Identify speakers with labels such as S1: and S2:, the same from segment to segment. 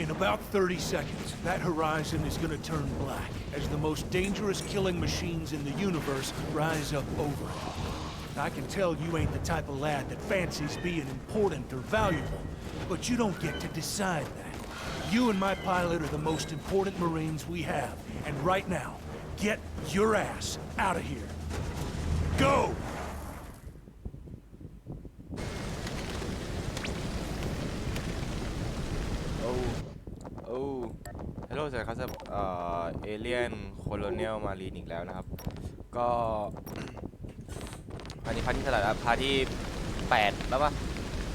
S1: In about 30 seconds, that horizon is gonna turn black as the most dangerous killing machines in the universe rise up over it. I can tell you ain't the type of lad that fancies being important or valuable, but you don't get to decide that. You and my pilot are the most important Marines we have, and right now, get your ass out of here. Go!
S2: เนียลมารีนอีกแล้วนะครับ ก็อันนี้พาร์ทที่เท่าไหร่ล้วพาร์ทที่แปดแล้วปะ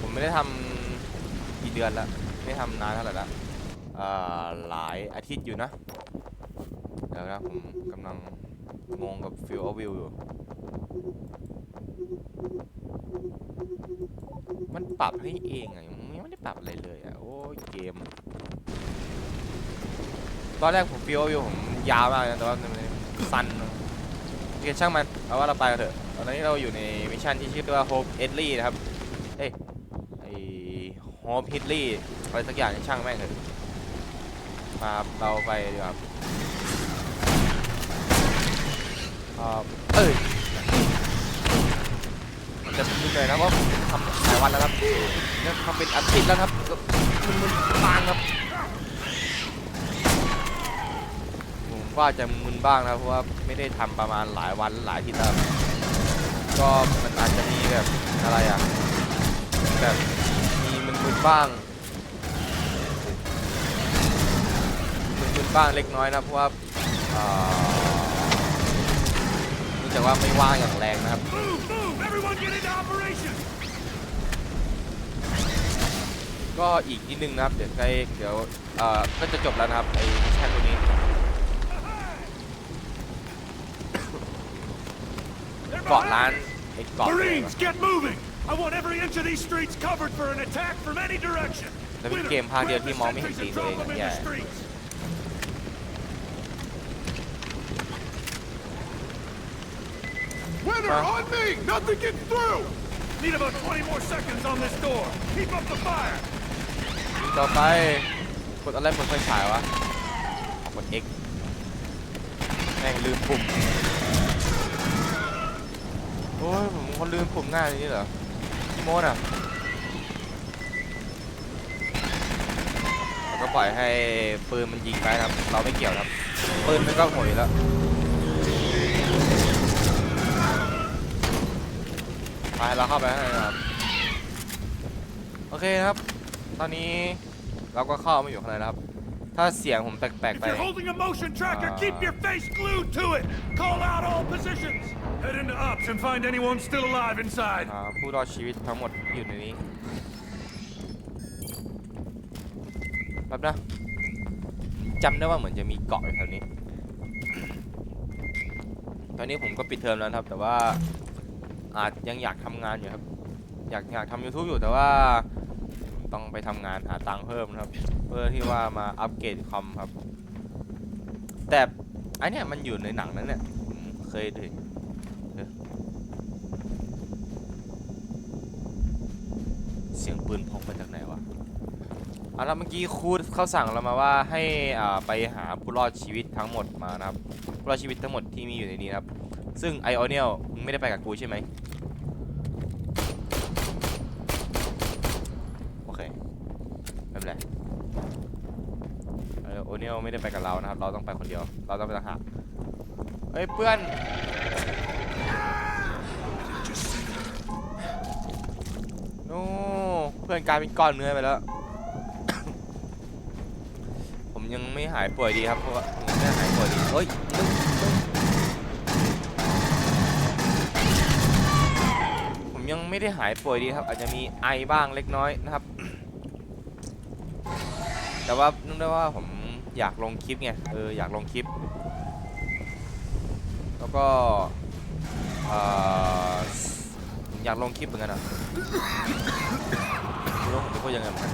S2: ผมไม่ได้ทำกี่เดือนล้วไม่ทำนานเท่าไหร่ละหลายอาทิตย์อยู่นะ เดี๋ยวนะผมกำลังงงกับฟิลวิวอยู่ มันปรับให้เองอะยังไม่ได้ปรับอะไรเลยอะโอ้ยเกม ตอนแรกผมฟีลวิวผมยาวมากนะแต่ว่ามันสั้นโอเคช่างมันเอาว่าเราไปกันเถอะตอนนี้เราอยู่ในมิชชั่นที่ชื่อว่า Hope e d l y นะครับเอ้ยไอ Hope h i d l y อะไรสักอย่างช่างแม่งเถอะมาเราไปดีกว่าครับเอ้ยมันจะมึนเลยนะเพราะผมทำหลายวันแล้วครับเนี่ยทำเป็นอาทิตย์แล้วครับมึนๆบางครับผม ว่าจะมึนบ้างนะเพราะว่าไม่ได้ทำประมาณหลายวันหลายทิตย์แล้วก็มันอาจจะมีแบบอะไรอะแบบมีมึนๆบ้างมึนๆบ้างเล็กน้อยนะเพราะว่าอ่าเนื่องจากว่าไม่ว่างอย่างแรงนะครับก็อีกนิดนึงนะครับ เดี๋ยวใกล้เดี๋ยวเอ่อก็จะจบแล้วนะครับไอ้มิชชั่นตัวนี้ เกาะร้านไอ้เกาะอะไรวะ
S1: Marines, get moving! I want every inch of these streets covered for an attack from any direction.
S2: แล้วเป็น
S1: Winner,
S2: เกมภาคเดียว
S1: grab
S2: ที่
S1: the
S2: มองไม่เห็น
S1: sentries
S2: ตี
S1: and
S2: ตัวเอง
S1: drop them in
S2: แย่
S1: the streets. Winner,
S2: Huh?
S1: on me! Nothing gets through! Need about 20 more seconds on this door. Keep up the fire.
S2: ต่อไปกดอะไรบนไฟฉายวะออกกด X แม่งลืมปุ่ม โอ้ยผมคนลืมปุ่มง่ายอย่างนี้เหรอพี่โมดอะแล้วก็ปล่อยให้ปืนมันยิงไปครับ เราไม่เกี่ยวครับปืนมันก็โหยแล้วไปเราเข้าไปข้างในครับโอเคครับ ตอนนี้เราก็เข้ามาอยู่ข้างในแล้วครับ ถ้าเสียงผมแปลกๆ
S1: If
S2: ไป
S1: you're holding a motion tracker, keep your face glued to it. Call out all positions. Head into ops and find anyone still alive inside.
S2: อ่าผู้รอดชีวิตทั้งหมดที่อยู่ในนี้แบบนะจำได้ว่าเหมือนจะมีเกาะอยู่แถวนี้ ตอนนี้ผมก็ปิดเทอมแล้วนะครับ แต่ว่าอาจยังอยากทำงานอยู่ครับ อยากอยากทำ YouTube อยู่แต่ว่า ต้องไปทำงานหาตังค์เพิ่มนะครับ เพื่อที่ว่ามาอัปเกรดคอมครับ แต่อันเนี้ยมันอยู่ในหนังนั้นเนี่ยผมเคยถึงเสียงปืนพกมาจากไหนวะเอาแล้วเมื่อกี้ครูเขาสั่งเรามาว่าให้อ่าไปหาผู้รอดชีวิตทั้งหมดมานะครับผู้รอดชีวิตทั้งหมดที่มีอยู่ในนี้ครับ ซึ่งไอออนเนียลมึงไม่ได้ไปกับกูใช่ไหมโอเคไม่เป็นไร ไม่ได้ไปกับเรานะครับ เราต้องไปคนเดียว เราต้องไปต่างหากเฮ้ยเพื่อนโน้เพื่อนกลายเป็นก้อนเนื้อไปแล้ว ผมยังไม่หายป่วยดีครับเพราะว่ายังไม่หายป่วยดีเฮ้ยผมยังไม่ได้หายป่วยดีครับ อาจจะมีไอบ้างเล็กน้อยนะครับ แต่ว่านึกได้ว่าผม อยากลงคลิปไง เออ อยากลงคลิป แล้วก็เอ่ออยากลงคลิปเหมือนกันอะไม่รู้ผมจะพูดยังไงเหมือนกัน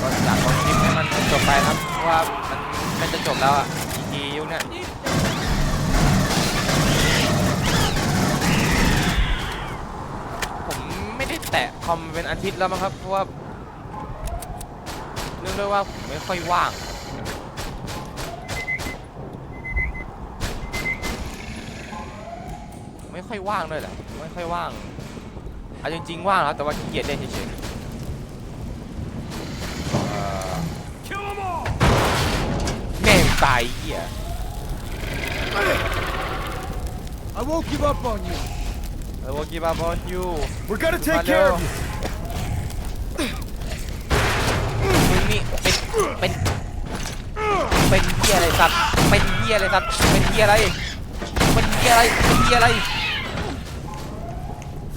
S2: ก็อยากลองคลิปให้มันจบไปครับ เพราะว่ามันมันจะจบแล้วอะ EP ยุคเนี้ย แต่คอมเป็นอาทิตย์แล้วมั้งครับเพราะว่าเนื่องด้วยว่าผมไม่ค่อยว่างไม่ค่อยว่างด้วยแหละไม่ค่อยว่างอาจริงๆว่างแล้วแต่ว่าขี้เกียจเล่นเฉยๆแม่งตายเหี้ย
S1: I won't give up on you.
S2: เออ will give up on you
S1: We're gonna
S2: take care of you. มึงนี่เป็น เป็น เป็นเหี้ยอะไรสัตว์ เป็นเหี้ยอะไรสัตว์ เป็นเหี้ยอะไร เป็นเหี้ยอะไร เป็นเหี้ยอะไร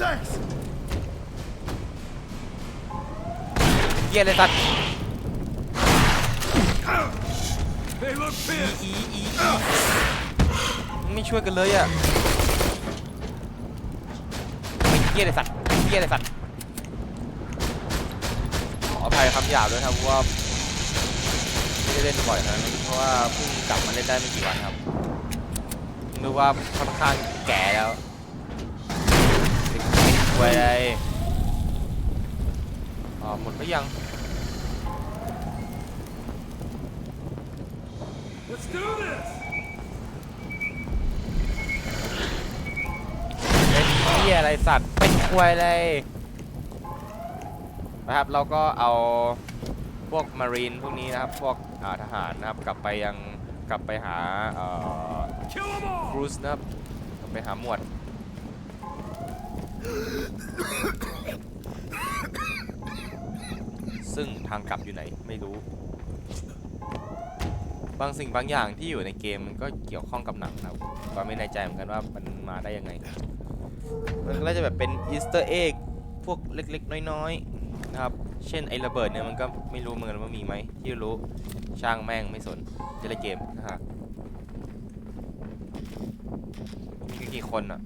S1: Thanks.
S2: เหี้ยอะไรสัตว์
S1: They look
S2: อี
S1: pissed.
S2: อีอีอีมึงไม่ช่วยกันเลยอะ เป็นเหี้ยอะไรสัตว์เป็นเหี้ยอะไรสัตว์ขออภัยคำหยาบด้วยครับเพราะว่าไม่ได้เล่นบ่อยนะเพราะว่าเพิ่งกลับมาเล่นได้ไม่กี่วันครับดูว่าค่อนข้างแก่แล้วเป็นเป็นวัยอะไรอ๋อหมดหรือยัง
S1: Let's do this.
S2: หี้ยอะไรสัตว์เป็นควยอะไรนะครับ เราก็เอาพวกมารีนพวกนี้นะครับ พวกาทหารนะครับ กลับไปยังกลับไปหาเอ่อ
S1: Kill them all.
S2: บรูซนะครับกลับไปหาหมวดซึ่งทางกลับอยู่ไหนไม่รู้ บางสิ่งบางอย่างที่อยู่ในเกมมันก็เกี่ยวข้องกับหนังนะครับก็ไม่แน่ใจเหมือนกันว่ามันมาได้ยังไง มันก็จะแบบเป็นอีสเตอร์เอ็กพวกเล็กๆ น้อยๆนะครับ เช่นไอ้ระเบิดเนี่ยมันก็ไม่รู้เหมือนกันว่ามีไหมที่รู้ช่างแม่งไม่สนจะเล่นเกมนะฮะมีกี่คนอะ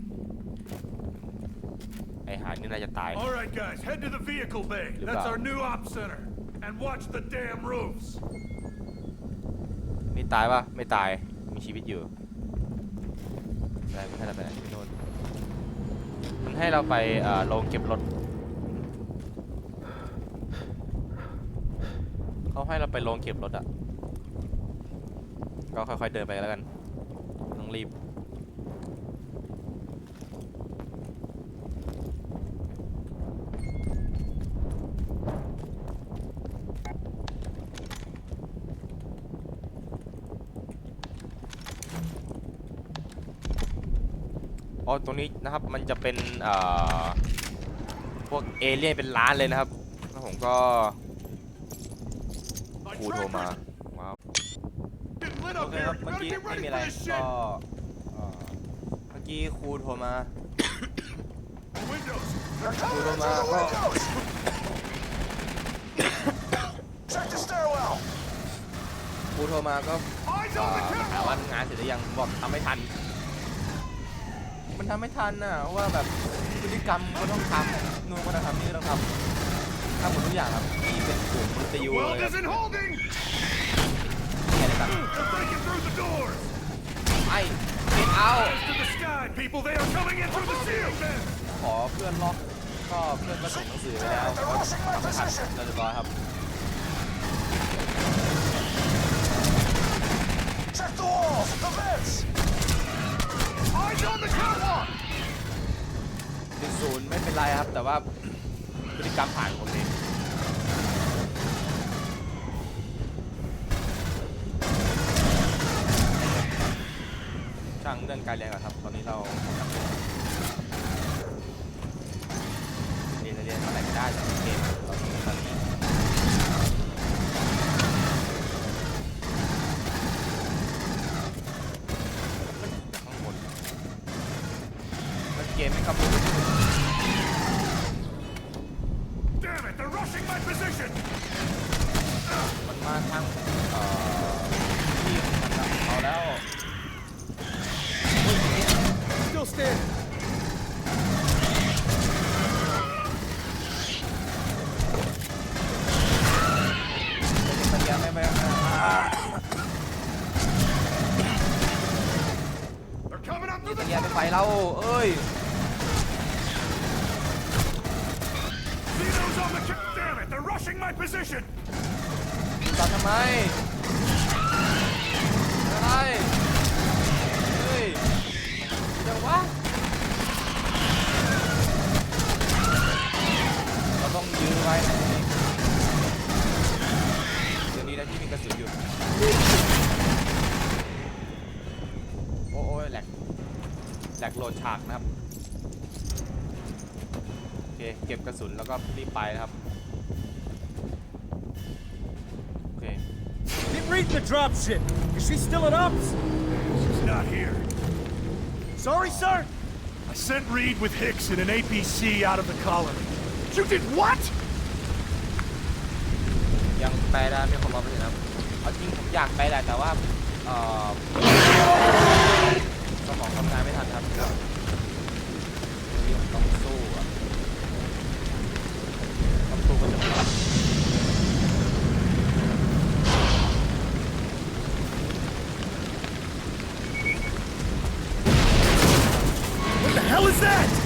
S2: ไอหานี่น่าจะตาย
S1: All right, guys, head to the vehicle bay.
S2: Good
S1: That's
S2: job.
S1: our new op center. And watch the damn roofs.
S2: ไม่ตายปะไม่ตายมีชีวิตอยู่ได้ไม่ให้เราไปไหนไปโน่น มันให้เราไปโรงเก็บรถ เขาให้เราไปโรงเก็บรถอะก็ค่อยๆเดินไปแล้วกัน ต้องรีบ อ๋อตรงนี้นะครับมันจะเป็นพวกเอเลี่ยนเป็นล้านเลยนะครับแล้วผมก็ครูโทรมาว้าวโอเคครับเมื่อกี้ไม่มีอะไรก็เมื่อกี้ครูโทรมาครูโทรมาก็ครูโทรมาก็ถามว่างานเสร็จหรือยังบอกทำไม่ทัน ทำไม่ทันน่ะเพราะว่าแบบพฤติกรรมก็ต้องทำนู่นก็ต้องทำนี่ก็ต้องทำทำหมดทุกอย่างครับนี่เป็นกลุ่มมนุษย์ยูเลย
S1: Weld
S2: ครับ
S1: isn't holding.
S2: แค่นี้ครับ
S1: They're breaking through the doors.
S2: ไอ้ get out
S1: Eyes to the sky, people. They are coming in through the ceiling.
S2: ขอเพื่อนล็อกก็เพื่อนก็ส่งหนังสือไปแล้วก็ทำไม่ทันเรียบร้อยครับ
S3: Check the walls! The vents!
S1: Eyes on the catwalk.
S2: หนึ่งศูนย์ไม่เป็นไรครับ แต่ว่าพฤติกรรมผ่านคนเองช่างเรื่องการเรียนก่อนครับ ตอนนี้เราเรียนเรียนอะไรไม่ได้ ไม่ไป
S1: tunnel.
S2: เราเอ้ย
S1: on the... ca- Damn it, they're rushing my position!
S2: ตามทำไมอะไรเฮ้ยเดี๋ยววะเราต้องยื้อไว้นะเดี๋ยวนี้นะที่มีกระสุนอยู่ แหลกโหลดฉากนะครับ โอเค เก็บกระสุนแล้วก็รีบไปนะครับ โอเค
S4: Get Reed the dropship. Is she still at Ops?
S1: She's not here.
S4: Sorry, sir.
S1: I sent Reed with Hicks in an APC out of the colony. You did what?
S2: ยังไปได้ไม่ครบร้อยเปอร์เซ็นต์ครับ เอาจริงผมอยากไปแหละแต่ว่า เอ่อ
S4: that?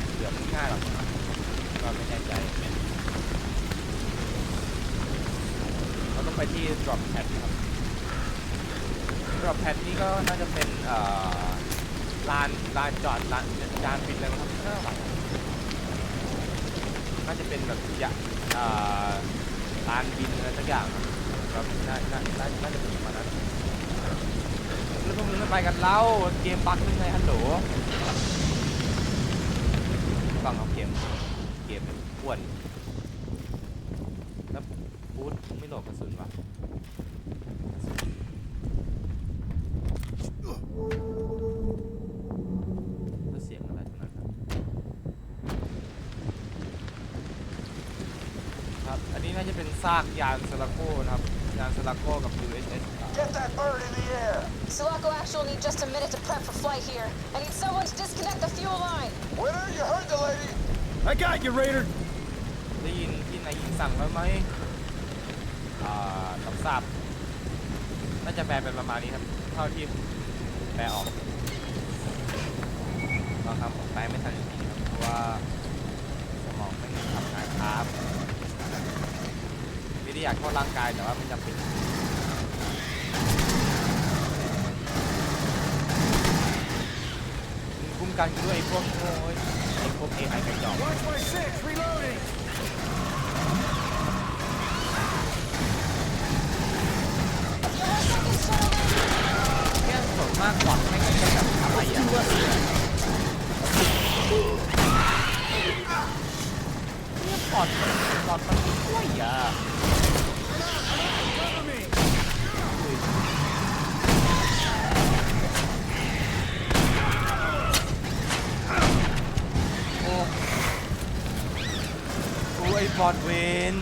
S4: า
S2: บไม่ใช่ไม่ติดเสือมันง่ายหรอกก็ไม่แน่ใจเราต้องไปที่ drop pad ครับ drop pad นี่ก็น่าจะเป็นลานลานจอดลานจานบินอะไรมั้งครับน่าหวังน่าจะเป็นแบบอยาอ่ลานบินอะไรสักอย่างครับน่าน่าน่าน่าจะเป็นประมาณนั้นแล้วพวกมึงไม่ไปกันเล่าเกมบั๊กยังไงฮัลโหลฟังเอาเกม เกม อ้วนแล้วบูทไม่โหลดกระสุนวะแล้วเสียงอะไรตรงนั้นครับครับ อันนี้น่าจะเป็นซากยานสลาโก้นะครับ ยานสลาโก้กับ USS
S3: Get that bird in the air.
S5: Sulaco Actual need just a minute to prep for flight here. I need someone to disconnect the fuel line.
S3: Winner, you heard the lady.
S4: I got you, Raider.
S2: ได้ยินที่นายยิง สั่งไว้ไหมอ่ารับทราบน่าจะแปลเป็นประมาณนี้ครับ เท่าที่แปลออกบางคำผมแปลไม่ทันจริงๆครับเพราะว่าสมองไม่ได้ทำงานครับไม่ได้อยากโทษร่างกายแต่ว่ามันจำเป็นคุ้มกันด้วยพวกโอ้ยไอ้พวก AI กระจอก
S4: Watch my six. Reloading.
S2: แค่ส่วนมากกว่าไม่งั้นจะแบบอะไรอะเนี่ยปอดปอดมันช่วยอะ
S4: Cover me.
S2: โอ้โอ้ไอ้พฟอดเวน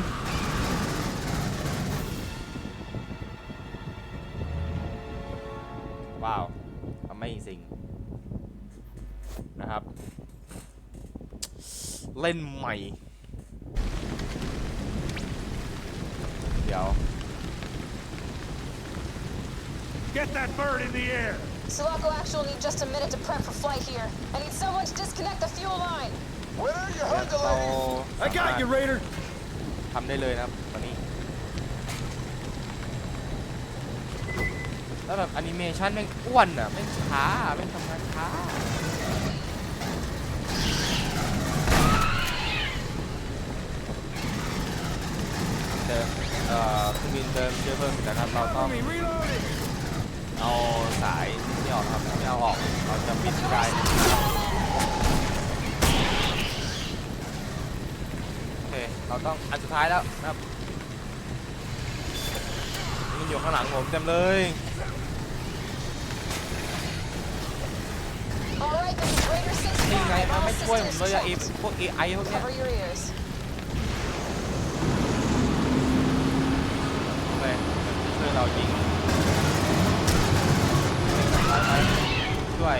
S2: เล่นใหม่ เดี๋ยว
S1: Get that bird in the air!
S5: Sulaco Actual need just a minute to prep for flight here. I need someone to disconnect the fuel line.
S3: Winner, you heard the
S2: เรา
S3: ladies.
S4: I got you, Raider.
S2: ทำได้เลยนะครับตอนนี้ แล้วแบบแอนิเมชันแม่งอ้วนอะแม่งช้าแม่งทำงานช้า เดิมเอ่อเครื่องบินเดิมเชื้อเพลิงแต่ครับเราต้อง
S4: Enemy reloading.
S2: เอาสายที่ออกครับไม่เอาออกเราจะบินไกลโอเคเราต้องอันสุดท้ายแล้วนะครับมันอยู่ข้างหลังผมเต็มเลย
S5: All right, this is Raider 6
S2: นี่ไง
S5: 5.
S2: มัน
S5: All
S2: ไม่ช่วยผม
S5: systems
S2: เลยอะไอ้
S5: checked.
S2: พวก AI พวกเนี้ย
S5: Cover your ears.
S2: โอเคช่วย เรายิงช่วย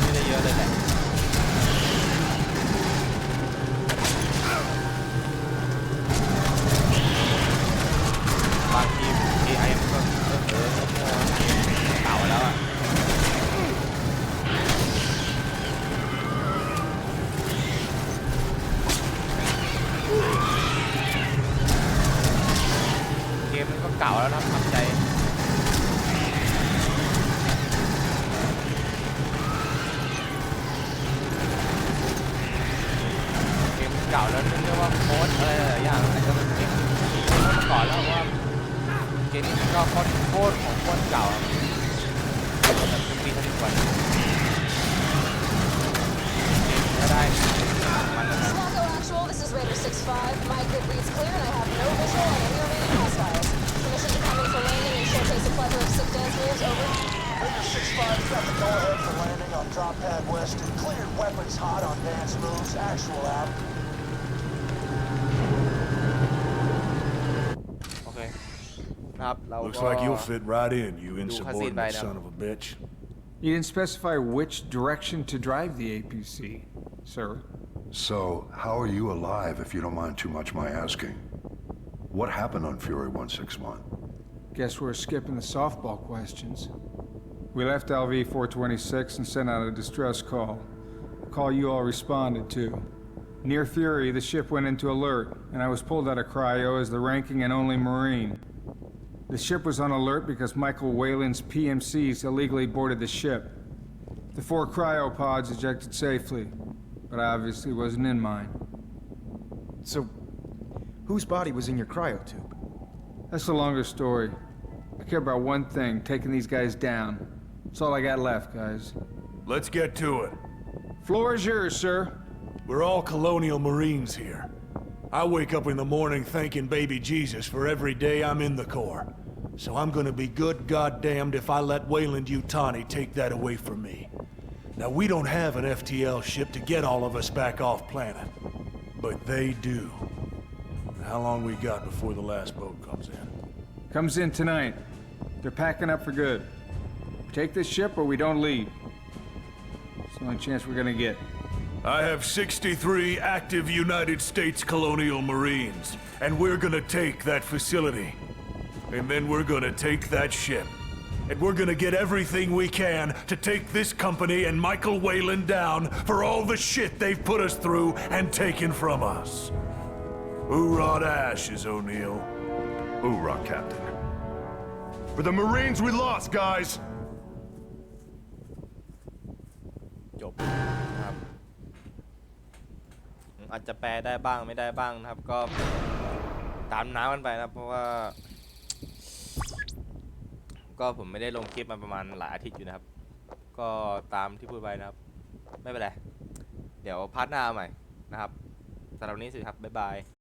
S2: ไม่ได้เยอะเลยแหละบางที AI มันก็เออเออเออเก่าแล้วอะ เก่าแล้วนะครับ
S3: weapons hot on dance moves. Actual out.
S2: โอเคนะครับเรา
S6: Looks
S2: ก็
S6: like you'll fit right in, you
S2: cutscene
S6: insubordinate
S2: right now.
S6: son of a bitch.
S7: You didn't specify which direction to drive the APC, sir.
S8: So, how are you alive if you don't mind too much my asking? What happened on Fury 161?
S7: Guess we're skipping the softball questions. We left LV 426 and sent out a distress call. A call you all responded to. Near Fury, the ship went into alert, and I was pulled out of cryo as the ranking and only Marine. The ship was on alert because Michael Whalen's PMCs illegally boarded the ship. The four cryopods ejected safely, but I obviously wasn't in mine.
S9: So, whose body was in your cryotube?
S7: That's a longer story. I care about one thing taking these guys down. That's all I got left, guys.
S1: Let's get to it.
S7: Floor is yours, sir.
S1: We're all colonial marines here. I wake up in the morning thanking baby Jesus for every day I'm in the Corps. So I'm gonna be good goddamned if I let Wayland Utani take that away from me. Now, we don't have an FTL ship to get all of us back off planet. But they do. How long we got before the last boat comes in?
S7: Comes in tonight. They're packing up for good. Take this ship or we don't leave. The only chance we're gonna get.
S1: I have 63 active United States colonial marines, and we're gonna take that facility. And then we're gonna take that ship. And we're gonna get everything we can to take this company and Michael Whalen down for all the shit they've put us through and taken from us. Hoorah ashes, O'Neill.
S8: Hoorah, Captain.
S6: For the Marines we lost, guys!
S2: ครับ อาจจะแปลได้บ้างไม่ได้บ้างนะครับ ก็ตามน้ำกันไปนะครับ เพราะว่า ก็ผมไม่ได้ลงคลิปมาประมาณหลายอาทิตย์อยู่นะครับ ก็ตามที่พูดไปนะครับ ไม่เป็นไร เดี๋ยวพาร์ทหน้าเอาใหม่นะครับสำหรับวันนี้สิครับ บ๊ายบาย